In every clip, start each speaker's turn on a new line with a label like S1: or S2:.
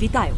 S1: Вітаю!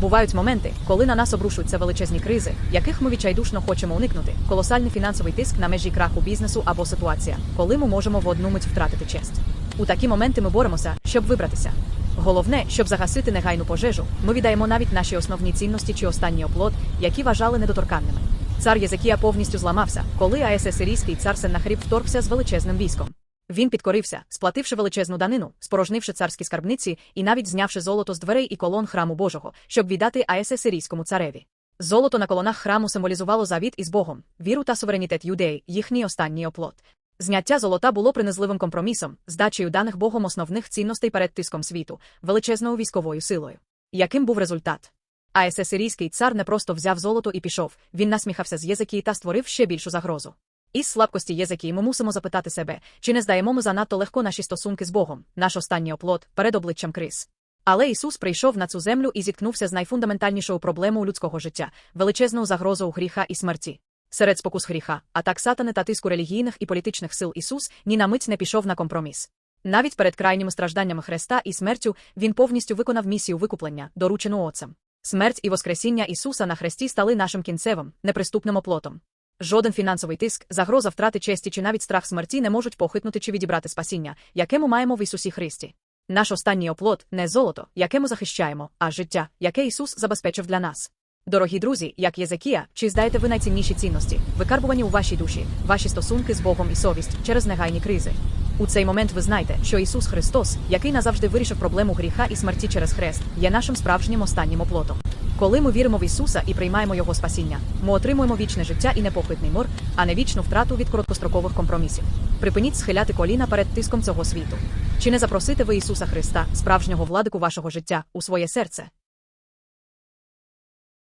S1: Бувають моменти, коли на нас обрушуються величезні кризи, яких ми відчайдушно хочемо уникнути, колосальний фінансовий тиск на межі краху бізнесу або ситуація, коли ми можемо в одну мить втратити честь. У такі моменти ми боремося, щоб вибратися. Головне, щоб загасити негайну пожежу, ми віддаємо навіть наші основні цінності чи останній оплот, які вважали недоторканними. Цар Єзекія повністю зламався, коли АССирійський цар Сеннахріб вторгся з величезним військом. Він підкорився, сплативши величезну данину, спорожнивши царські скарбниці і навіть знявши золото з дверей і колон храму Божого, щоб віддати АССирійському цареві. Золото на колонах храму символізувало завіт із Богом, віру та суверенітет юдеї, їхній останній оплот. Зняття золота було принизливим компромісом, здачею даних Богом основних цінностей перед тиском світу, величезною військовою силою. Яким був результат? АССирійський цар не просто взяв золото і пішов, він насміхався з Єзекії та створив ще більшу загрозу. Із слабкості Єзекії ми мусимо запитати себе, чи не здаємо ми занадто легко наші стосунки з Богом, наш останній оплот, перед обличчям криз. Але Ісус прийшов на цю землю і зіткнувся з найфундаментальнішою проблемою людського життя величезною загрозою гріха і смерті. Серед спокус гріха, атак сатани та тиску релігійних і політичних сил Ісус ні на мить не пішов на компроміс. Навіть перед крайніми стражданнями Христа і смертю він повністю виконав місію викуплення, доручену Отцем. Смерть і Воскресіння Ісуса на хресті стали нашим кінцевим, неприступним оплотом. Жоден фінансовий тиск, загроза втрати честі чи навіть страх смерті не можуть похитнути чи відібрати спасіння, яке ми маємо в Ісусі Христі. Наш останній оплот не золото, яке ми захищаємо, а життя, яке Ісус забезпечив для нас. Дорогі друзі, як Єзекія, чи здаєте ви найцінніші цінності, викарбувані у вашій душі, ваші стосунки з Богом і совість через негайні кризи. У цей момент ви знаєте, що Ісус Христос, який назавжди вирішив проблему гріха і смерті через хрест, є нашим справжнім останнім оплотом. Коли ми віримо в Ісуса і приймаємо Його спасіння, ми отримуємо вічне життя і непохитний мор, а не вічну втрату від короткострокових компромісів. Припиніть схиляти коліна перед тиском цього світу. Чи не запросите ви Ісуса Христа, справжнього владику вашого життя, у своє серце,